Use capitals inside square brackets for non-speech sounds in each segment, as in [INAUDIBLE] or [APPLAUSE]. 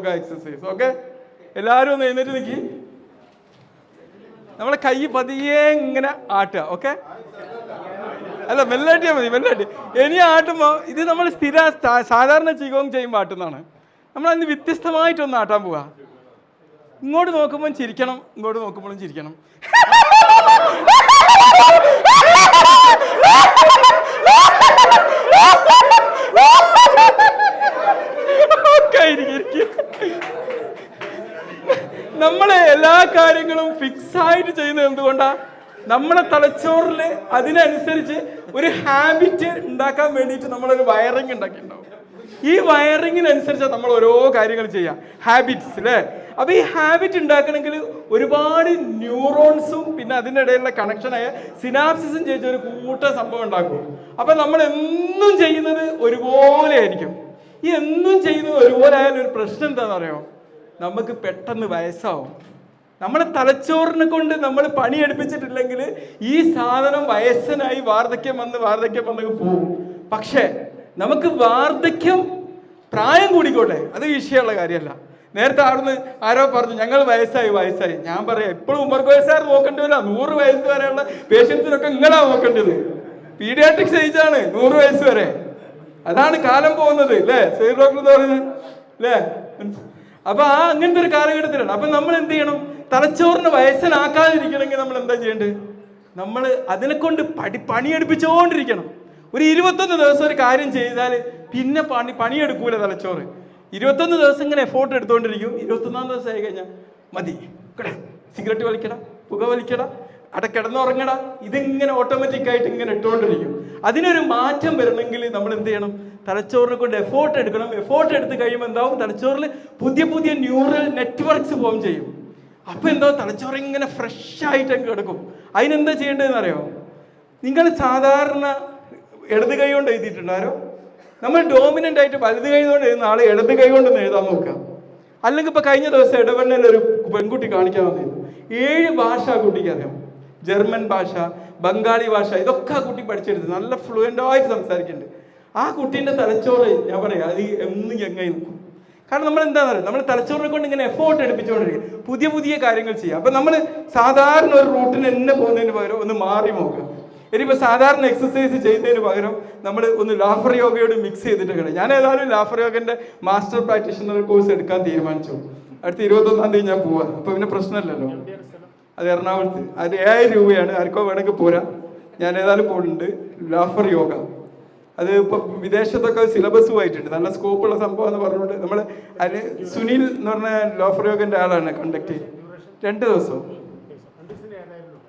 Yoga exercise okay എല്ലാവരും ഒന്ന് എഴുന്നേറ്റ് നിൽക്കി നമ്മളെ കൈ പതിയെ ഇങ്ങനെ ആട്ടുക ഓക്കെ അല്ല മെല്ലാട്ടിയാ മതി മെല്ലാട്ടി ഇനി ആട്ടുമ്പോൾ ഇത് നമ്മൾ സ്ഥിര സാധാരണ ചികോങ് ചെയ്യുമ്പോൾ ആട്ടുന്നതാണ്. നമ്മൾ അതിന് വ്യത്യസ്തമായിട്ടൊന്ന് ആട്ടാൻ പോവാ. ഇങ്ങോട്ട് നോക്കുമ്പോൾ ചിരിക്കണം ഇങ്ങോട്ട് നോക്കുമ്പോഴും ചിരിക്കണം. [LAUGHS] നമ്മളെ എല്ലാ കാര്യങ്ങളും ഫിക്സ് ആയിട്ട് ചെയ്യുന്നത് എന്തുകൊണ്ടാ? നമ്മളെ തലച്ചോറിൽ അതിനനുസരിച്ച് ഒരു ഹാബിറ്റ് ഉണ്ടാക്കാൻ വേണ്ടിയിട്ട് നമ്മളൊരു വയറിംഗ് ഉണ്ടാക്കിയിട്ടുണ്ടാവും. ഈ വയറിങ്ങിനനുസരിച്ച് നമ്മൾ ഓരോ കാര്യങ്ങൾ ചെയ്യാം. ഹാബിറ്റ്സ് അല്ലേ അപ്പൊ ഈ ഹാബിറ്റ് ഉണ്ടാക്കണമെങ്കിൽ ഒരുപാട് ന്യൂറോൺസും പിന്നെ അതിന്റെ ഇടയിലുള്ള കണക്ഷനായ സിനാപ്സിസും ചേച്ച ഒരു കൂട്ട സംഭവം ഉണ്ടാക്കും. അപ്പൊ നമ്മൾ എന്നും ചെയ്യുന്നത് ഒരുപോലെ ആയിരിക്കും. ഈ എന്നും ചെയ്യുന്നത് ഒരുപോലെ ആയാലും ഒരു പ്രശ്നം എന്താണെന്ന് അറിയോ നമുക്ക് പെട്ടെന്ന് വയസ്സാവും. നമ്മുടെ തലച്ചോറിനെ കൊണ്ട് നമ്മൾ പണിയെടുപ്പിച്ചിട്ടില്ലെങ്കിൽ ഈ സാധനം വയസ്സനായി വാർദ്ധക്യം വന്ന് വാർദ്ധക്യം വന്ന് പോകും പക്ഷേ നമുക്ക് വാർദ്ധക്യം പ്രായം കൂടിക്കോട്ടെ? അത് വിഷയമുള്ള കാര്യമല്ല. നേരത്തെ അവിടുന്ന് ആരോ പറഞ്ഞു ഞങ്ങൾ വയസ്സായി വയസ്സായി. ഞാൻ പറയാം എപ്പോഴും ഉമ്മർക്ക് വയസ്സാറ് നോക്കേണ്ടി വരില്ല. നൂറ് വയസ്സ് വരെയുള്ള പേഷ്യൻസിനൊക്കെ നിങ്ങളാണ് നോക്കേണ്ടത്. പീഡിയാട്രിക്സ് ഏജാണ് നൂറ് വയസ്സ് വരെ. അതാണ് കാലം പോകുന്നത് അല്ലേ സൈഡ് ഡോക്ടർ എന്ന് പറയുന്നത് അല്ലേ അപ്പൊ ആ അങ്ങനത്തെ ഒരു കാലഘട്ടത്തിലാണ്. അപ്പൊ നമ്മൾ എന്ത് ചെയ്യണം? തലച്ചോറിന് വയസ്സനാക്കാതിരിക്കണമെങ്കിൽ നമ്മൾ എന്താ ചെയ്യേണ്ടത്? നമ്മൾ അതിനെ കൊണ്ട് പടി പണിയെടുപ്പിച്ചുകൊണ്ടിരിക്കണം ഒരു ഇരുപത്തൊന്ന് ദിവസം ഒരു കാര്യം ചെയ്താൽ പിന്നെ പണി പണിയെടുക്കൂല തലച്ചോറ്. ഇരുപത്തൊന്ന് ദിവസം ഇങ്ങനെ എഫോർട്ട് എടുത്തുകൊണ്ടിരിക്കും ഇരുപത്തൊന്നാം ദിവസം ആയി കഴിഞ്ഞാൽ മതി. സിഗരറ്റ് വലിക്കട പുക വലിക്കട. അട കിടന്നുറങ്ങട. ഇതിങ്ങനെ ഓട്ടോമാറ്റിക് ആയിട്ട് ഇങ്ങനെ ഇട്ടുകൊണ്ടിരിക്കും അതിനൊരു മാറ്റം വരണമെങ്കിൽ നമ്മൾ എന്ത് ചെയ്യണം? തലച്ചോറിനെ കൊണ്ട് എഫോർട്ട് എടുക്കണം. എഫോർട്ട് എടുത്ത് കഴിയുമ്പോൾ എന്താവും? തലച്ചോറിൽ പുതിയ പുതിയ ന്യൂറൽ നെറ്റ്വർക്ക്സ് ഫോം ചെയ്യും. അപ്പോൾ എന്തോ തലച്ചോറ് ഇങ്ങനെ ഫ്രഷ് ആയിട്ട് അങ്ങ് കിടക്കും. അതിനെന്താ ചെയ്യേണ്ടതെന്ന് അറിയോ? നിങ്ങൾ സാധാരണ ഇടത് കൈ കൊണ്ട് എഴുതിയിട്ടുണ്ടാരോ നമ്മൾ ഡോമിനന്റ് ആയിട്ട് വലത് കൈ കൊണ്ട് എഴുതുന്ന ആൾ ഇടത് കൈ കൊണ്ട് ഒന്ന് എഴുതാൻ നോക്കുക. അല്ലെങ്കിൽ ഇപ്പൊ കഴിഞ്ഞ ദിവസം ഇടവണ്ണയിൽ ഒരു പെൺകുട്ടി കാണിക്കാൻ വന്നിരുന്നു. ഏഴ് ഭാഷ കുട്ടിക്ക് അറിയാം. ജർമ്മൻ ഭാഷ ബംഗാളി ഭാഷ ഇതൊക്കെ ആ കുട്ടി പഠിച്ചെടുത്ത് നല്ല ഫ്ലുവന്റ് ആയിട്ട് സംസാരിക്കുന്നുണ്ട്. ആ കുട്ടീന്റെ തലച്ചോറ് ഞാൻ പറയാം അത് എന്നും എങ്ങായി നിൽക്കും. കാരണം നമ്മൾ എന്താണെന്ന് പറയുക നമ്മൾ തലച്ചോറിനെ കൊണ്ട് ഇങ്ങനെ എഫോർട്ട് എടുപ്പിച്ചുകൊണ്ടിരിക്കും. പുതിയ പുതിയ കാര്യങ്ങൾ ചെയ്യുക. അപ്പം നമ്മൾ സാധാരണ ഒരു റൂട്ടിന് എന്നെ പോകുന്നതിന് പകരം ഒന്ന് മാറി നോക്കുക. ഇനിയിപ്പോൾ സാധാരണ എക്സസൈസ് ചെയ്യുന്നതിന് പകരം നമ്മൾ ഒന്ന് ലാഫർ യോഗയോട് മിക്സ് ചെയ്തിട്ട് കളി ഞാൻ ഏതായാലും ലാഫർ യോഗന്റെ മാസ്റ്റർ പ്രാക്ടീഷണർ കോഴ്സ് എടുക്കാൻ തീരുമാനിച്ചു. അടുത്ത ഇരുപത്തൊന്നാം തീയതി ഞാൻ പോവാം. അപ്പോൾ പിന്നെ പ്രശ്നമില്ലല്ലോ. അത് എറണാകുളത്ത്. അത് ഏഴായിരം രൂപയാണ്. ആർക്കോ വേണമെങ്കിൽ പോരാ. ഞാൻ ഏതായാലും പോകുന്നുണ്ട് ലാഫർ യോഗ. അത് ഇപ്പൊ വിദേശത്തൊക്കെ സിലബസുമായിട്ടുണ്ട് നല്ല സ്കോപ്പുള്ള സംഭവം എന്ന് പറഞ്ഞുകൊണ്ട് നമ്മൾ അതിന് സുനിൽ എന്ന് പറഞ്ഞ ലോഫർ യോഗന്റെ ആളാണ് കണ്ടക്ട് രണ്ട് ദിവസവും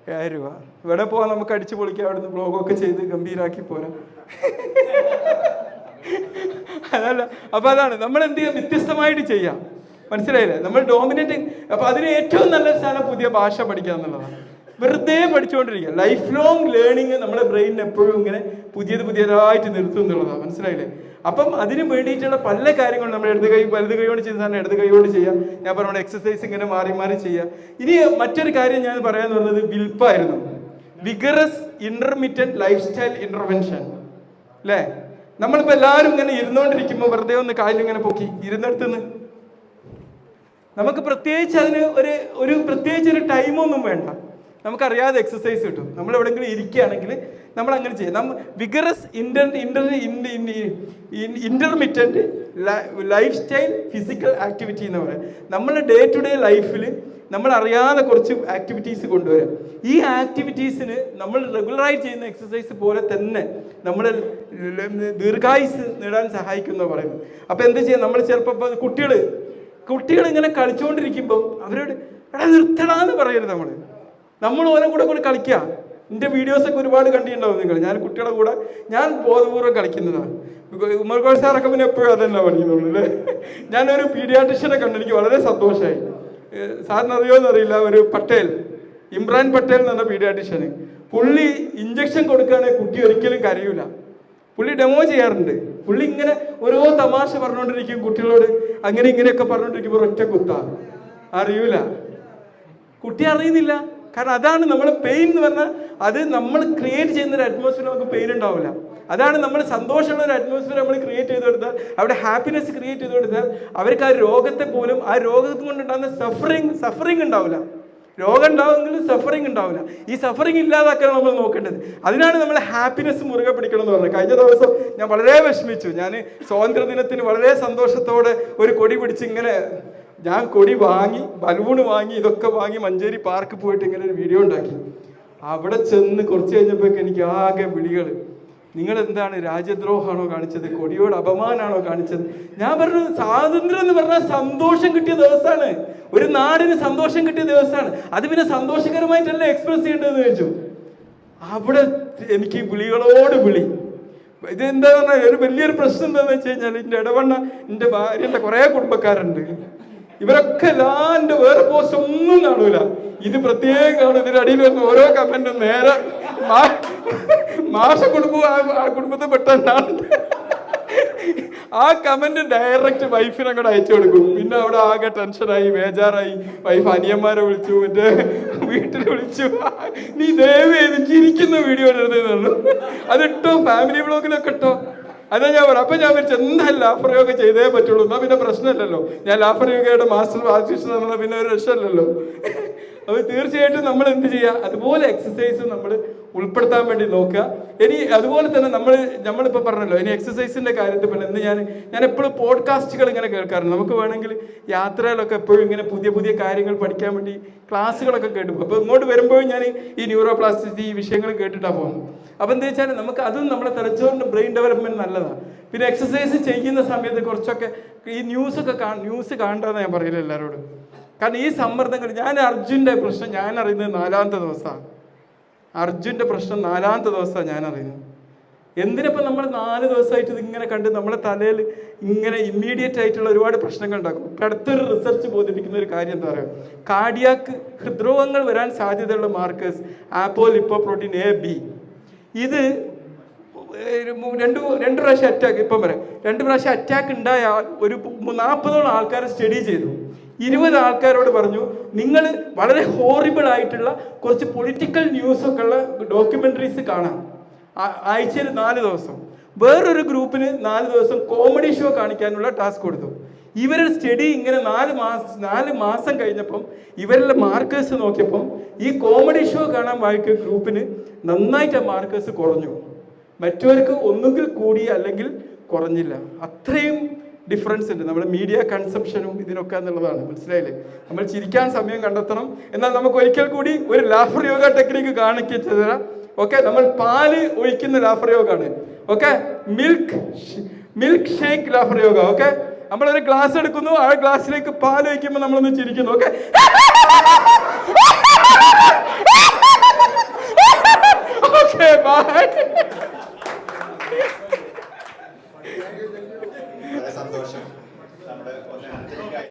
ഏഴായിരം രൂപ. ഇവിടെ പോവാൻ നമുക്ക് അടിച്ചു പൊളിക്കാം. അവിടുന്ന് ബ്ലോഗൊക്കെ ചെയ്ത് ഗംഭീരാക്കി പോരാ. [LAUGHS] അതല്ല. അപ്പൊ അതാണ്. നമ്മൾ എന്ത് ചെയ്യാം? വ്യത്യസ്തമായിട്ട് ചെയ്യാം. മനസ്സിലായില്ലേ? നമ്മൾ ഡോമിനേറ്റ് അപ്പൊ അതിന് ഏറ്റവും നല്ല സ്ഥലം പുതിയ ഭാഷ പഠിക്കുക എന്നുള്ളതാണ്. വെറുതെ പഠിച്ചുകൊണ്ടിരിക്കുക. ലൈഫ് ലോങ് ലേണിങ് നമ്മുടെ ബ്രെയിനിന് എപ്പോഴും ഇങ്ങനെ പുതിയത് പുതിയതായിട്ട് നിർത്തും എന്നുള്ളതാണ്. മനസ്സിലായില്ലേ? അപ്പം അതിന് വേണ്ടിയിട്ടുള്ള പല കാര്യങ്ങളും നമ്മൾ ഇടത് കൈ വലത് കൈയോട് ചെയ്യുന്ന സാധനം ഇടത് കൈയോട് കൊണ്ട് ചെയ്യാം. ഞാൻ പറഞ്ഞ എക്സസൈസ് ഇങ്ങനെ മാറി മാറി ചെയ്യാം. ഇനി മറ്റൊരു കാര്യം ഞാൻ പറയാന്ന് പറഞ്ഞത് വിൽപ്പായിരുന്നു. Vigorous intermediate life style intervention അല്ലേ നമ്മളിപ്പോൾ എല്ലാവരും ഇങ്ങനെ ഇരുന്നുകൊണ്ടിരിക്കുമ്പോൾ വെറുതെ ഒന്ന് കാലിങ്ങനെ പൊക്കി. ഇരുന്നിടത്തുനിന്ന് നമുക്ക് പ്രത്യേകിച്ച് അതിന് ഒരു ഒരു പ്രത്യേകിച്ച് ഒരു ടൈമൊന്നും വേണ്ട. നമുക്കറിയാതെ എക്സസൈസ് കിട്ടും. നമ്മൾ എവിടെയെങ്കിലും ഇരിക്കുകയാണെങ്കിൽ നമ്മൾ അങ്ങനെ ചെയ്യും. നമ്മൾ vigorous inter inter intermittent life style physical activity എന്ന് പറയാം നമ്മുടെ ഡേ ടു ഡേ ലൈഫിൽ നമ്മൾ അറിയാതെ കുറച്ച് ആക്ടിവിറ്റീസ് കൊണ്ടുവരാം. ഈ ആക്ടിവിറ്റീസിന് നമ്മൾ റെഗുലറായി ചെയ്യുന്ന എക്സസൈസ് പോലെ തന്നെ നമ്മൾ ദീർഘായുസ് നേടാൻ സഹായിക്കുന്ന പറയുന്നത്. അപ്പോൾ എന്ത് ചെയ്യാം? നമ്മൾ ചിലപ്പോൾ കുട്ടികൾ കുട്ടികൾ ഇങ്ങനെ കളിച്ചുകൊണ്ടിരിക്കുമ്പോൾ അവരോട് എടാ നിർത്തണമെന്ന് പറയരുത് നമ്മൾ നമ്മൾ ഓരോ കൂടെ കൂടെ കളിക്കുക എന്റെ വീഡിയോസൊക്കെ ഒരുപാട് കണ്ടിട്ടുണ്ടാവും നിങ്ങൾ. ഞാൻ കുട്ടികളുടെ കൂടെ ഞാൻ ബോധപൂർവം കളിക്കുന്നതാണ് ഉമ്മർകോൾ സാറൊക്കെ പിന്നെ എപ്പോഴും അതന്നെ പഠിക്കുന്നുള്ളൂ അല്ലേ? ഞാനൊരു പീഡിയാട്രിഷ്യനെ കണ്ടു. എനിക്ക് വളരെ സന്തോഷമായി സാറിന് അറിയോ എന്നറിയില്ല ഒരു പട്ടേൽ ഇമ്രാൻ പട്ടേൽ എന്ന് പറഞ്ഞ പീഡിയാട്രിഷ്യന്. പുള്ളി ഇഞ്ചക്ഷൻ കൊടുക്കുകയാണെങ്കിൽ കുട്ടി ഒരിക്കലും കരയൂല. പുള്ളി ഡെമോ ചെയ്യാറുണ്ട്. പുള്ളി ഇങ്ങനെ ഓരോ തമാശ പറഞ്ഞുകൊണ്ടിരിക്കും കുട്ടികളോട്. അങ്ങനെ ഇങ്ങനെയൊക്കെ പറഞ്ഞുകൊണ്ടിരിക്കുമ്പോൾ ഒറ്റ കുത്ത. അറിയൂല. കുട്ടി അറിയുന്നില്ല. കാരണം അതാണ് നമ്മൾ പെയിൻ എന്ന് പറഞ്ഞാൽ അത് നമ്മൾ ക്രിയേറ്റ് ചെയ്യുന്ന ഒരു അറ്റ്മോസ്ഫിയർ നമുക്ക് പെയിൻ ഉണ്ടാവില്ല. അതാണ് നമ്മൾ സന്തോഷമുള്ള ഒരു അറ്റ്മോസ്ഫിയർ നമ്മൾ ക്രിയേറ്റ് ചെയ്ത് കൊടുത്താൽ അവിടെ ഹാപ്പിനെസ് ക്രിയേറ്റ് ചെയ്ത് കൊടുത്താൽ അവർക്ക് ആ രോഗത്തെ പോലും ആ രോഗം കൊണ്ടുണ്ടാകുന്ന സഫറിങ് സഫറിങ് ഉണ്ടാവില്ല. രോഗം ഉണ്ടാവുമെങ്കിലും സഫറിങ് ഉണ്ടാവില്ല. ഈ സഫറിങ് ഇല്ലാതാക്കാൻ നമ്മൾ നോക്കേണ്ടത്. അതിനാണ് നമ്മൾ ഹാപ്പിനെസ് മുറുകെ പിടിക്കണം എന്ന് പറഞ്ഞത്. കഴിഞ്ഞ ദിവസം ഞാൻ വളരെ വിഷമിച്ചു. ഞാൻ സ്വാതന്ത്ര്യദിനത്തിന് വളരെ സന്തോഷത്തോടെ ഒരു കൊടി പിടിച്ച് ഇങ്ങനെ ഞാൻ കൊടി വാങ്ങി ബലൂണ് വാങ്ങി ഇതൊക്കെ വാങ്ങി മഞ്ചേരി പാർക്ക് പോയിട്ട് ഇങ്ങനെ ഒരു വീഡിയോ ഉണ്ടാക്കി. അവിടെ ചെന്ന് കുറച്ച് കഴിഞ്ഞപ്പോഴേക്ക് എനിക്ക് ആകെ വിളികൾ നിങ്ങൾ എന്താണ് രാജ്യദ്രോഹമാണോ കാണിച്ചത്? കൊടിയോട് അപമാനമാണോ കാണിച്ചത്? ഞാൻ പറഞ്ഞു സ്വാതന്ത്ര്യം എന്ന് പറഞ്ഞാൽ സന്തോഷം കിട്ടിയ ദിവസമാണ്. ഒരു നാടിന് സന്തോഷം കിട്ടിയ ദിവസമാണ്. അത് പിന്നെ സന്തോഷകരമായിട്ടല്ല എക്സ്പ്രസ് ചെയ്യേണ്ടതെന്ന് ചോദിച്ചു. അവിടെ എനിക്ക് വിളികളോട് വിളി. ഇത് എന്താ പറഞ്ഞാൽ ഒരു വലിയൊരു പ്രശ്നം എന്താണെന്ന് വെച്ച് കഴിഞ്ഞാൽ എന്റെ ഇടവണ്ണ എന്റെ ഭാര്യന്റെ കുറേ കുടുംബക്കാരുണ്ട്. ഇവരൊക്കെ എല്ലാം എന്റെ വേറെ പോസ്റ്റ് ഒന്നും കാണൂല. ഇത് പ്രത്യേകം കാണും ഇതിന്റെ അടിയിൽ വരുന്ന ഓരോ കമന്റും നേരെ മാഷ കുടുംബം ആ- കുടുംബത്തെ പെട്ടെന്നാണ് ആ കമന്റ് ഡയറക്റ്റ് വൈഫിനെ അങ്ങോട്ട് അയച്ചു കൊടുക്കും. പിന്നെ അവിടെ ആകെ ടെൻഷനായി ബേജാറായി. വൈഫ് അനിയന്മാരെ വിളിച്ചു എന്റെ വീട്ടിൽ വിളിച്ചു. നീ ദയവ് ചെയ്ത് ചിരിക്കുന്ന വീഡിയോ ഇടരുതെന്നു അതിട്ടോ ഫാമിലി ബ്ലോഗിലൊക്കെ ഇട്ടോ. അതാ ഞാൻ പറയാം അപ്പൊ ഞാൻ വിളിച്ചു എന്തായാലും ലാഫർ യോഗ ചെയ്തേ പറ്റുള്ളൂ. എന്നാ പിന്നെ പ്രശ്നമില്ലല്ലോ. ഞാൻ ലാഫർ യോഗയുടെ മാസ്റ്റർ ആർട്ടിസ്റ്റ് എന്നാൽ പിന്നെ ഒരു രക്ഷമല്ലല്ലോ അപ്പൊ തീർച്ചയായിട്ടും നമ്മൾ എന്ത് ചെയ്യുക അതുപോലെ എക്സസൈസ് നമ്മൾ ഉൾപ്പെടുത്താൻ വേണ്ടി നോക്കുക. ഇനി അതുപോലെ തന്നെ നമ്മൾ നമ്മളിപ്പോൾ പറഞ്ഞല്ലോ ഇനി എക്സസൈസിന്റെ കാര്യത്തിൽ പിന്നെ ഇന്ന് ഞാൻ ഞാൻ എപ്പോഴും പോഡ്കാസ്റ്റുകൾ ഇങ്ങനെ കേൾക്കാറുണ്ട്. നമുക്ക് വേണമെങ്കിൽ യാത്രയിലൊക്കെ എപ്പോഴും ഇങ്ങനെ പുതിയ പുതിയ കാര്യങ്ങൾ പഠിക്കാൻ വേണ്ടി ക്ലാസ്സുകളൊക്കെ കേട്ടു. അപ്പോൾ ഇങ്ങോട്ട് വരുമ്പോഴും ഞാൻ ഈ ന്യൂറോ പ്ലാസ്റ്റിസിറ്റി ഈ വിഷയങ്ങൾ കേട്ടിട്ടാണ് പോകുന്നത്. അപ്പോൾ എന്താ വെച്ചാൽ നമുക്ക് അതും നമ്മുടെ തലച്ചോറിന്റെ ബ്രെയിൻ ഡെവലപ്മെന്റ് നല്ലതാണ് പിന്നെ എക്സസൈസ് ചെയ്യുന്ന സമയത്ത് കുറച്ചൊക്കെ ഈ ന്യൂസൊക്കെ കാ ന്യൂസ് കാണണ്ടെന്ന് ഞാൻ പറയില്ല എല്ലാവരോടും കാരണം ഈ സമ്മർദ്ദങ്ങൾ ഞാൻ അർജുന്റെ പ്രശ്നം ഞാൻ അറിയുന്നത് നാലാമത്തെ ദിവസമാണ്. അർജുന്റെ പ്രശ്നം നാലാമത്തെ ദിവസമാണ് ഞാൻ അറിയുന്നത് എന്തിനപ്പം നമ്മൾ നാല് ദിവസമായിട്ട് ഇതിങ്ങനെ കണ്ട് നമ്മളെ തലയിൽ ഇങ്ങനെ ഇമ്മീഡിയറ്റ് ആയിട്ടുള്ള ഒരുപാട് പ്രശ്നങ്ങൾ ഉണ്ടാക്കും. ഇപ്പം അടുത്തൊരു റിസർച്ച് ബോധിപ്പിക്കുന്ന ഒരു കാര്യം എന്താ പറയുക? കാർഡിയാക്ക് ഹൃദ്രോഗങ്ങൾ വരാൻ സാധ്യതയുള്ള മാർക്കേഴ്സ് ആപ്പോ ലിപ്പോ പ്രോട്ടീൻ എ ബി ഇത് രണ്ട് രണ്ട് പ്രാവശ്യം അറ്റാക്ക് ഇപ്പം വരെ. രണ്ട് പ്രാവശ്യം അറ്റാക്ക് ഉണ്ടായ ഒരു നാൽപ്പതോളം ആൾക്കാരെ സ്റ്റഡി ചെയ്തു. ഇരുപത് ആൾക്കാരോട് പറഞ്ഞു നിങ്ങൾ വളരെ ഹോറിബിൾ ആയിട്ടുള്ള കുറച്ച് പൊളിറ്റിക്കൽ ന്യൂസ് ഒക്കെ ഉള്ള ഡോക്യുമെന്ററീസ് കാണാം. ആഴ്ചയിൽ നാല് ദിവസം. വേറൊരു ഗ്രൂപ്പിന് നാല് ദിവസം കോമഡി ഷോ കാണിക്കാനുള്ള ടാസ്ക് കൊടുത്തു. ഇവരുടെ സ്റ്റഡി ഇങ്ങനെ നാല് മാസം നാല് മാസം കഴിഞ്ഞപ്പം ഇവരുടെ മാർക്കേഴ്സ് നോക്കിയപ്പം ഈ കോമഡി ഷോ കാണാൻ വായിക്കുന്ന ഗ്രൂപ്പിന് നന്നായിട്ട് ആ മാർക്കേഴ്സ് കുറഞ്ഞു. മറ്റവർക്ക് ഒന്നുകിൽ കൂടി അല്ലെങ്കിൽ കുറഞ്ഞില്ല. അത്രയും ഡിഫറൻസ് ഉണ്ട്. നമ്മുടെ മീഡിയ കൺസംഷനും ഇതിനൊക്കെ എന്നുള്ളതാണ്. മനസ്സിലായില്ലേ? നമ്മൾ ചിരിക്കാൻ സമയം കണ്ടെത്തണം. എന്നാൽ നമുക്ക് ഒരിക്കൽ കൂടി ഒരു ലാഫർ യോഗ ടെക്നിക്ക് തരാം. ഓക്കെ നമ്മൾ പാൽ ഒഴിക്കുന്ന ലാഫർ യോഗമാണ് okay milk milk shake laughter yoga okay നമ്മളൊരു ഗ്ലാസ് എടുക്കുന്നു. ആ ഗ്ലാസ്സിലേക്ക് പാൽ ഒഴിക്കുമ്പോൾ നമ്മളൊന്ന് ചിരിക്കുന്നു. Okay okay bye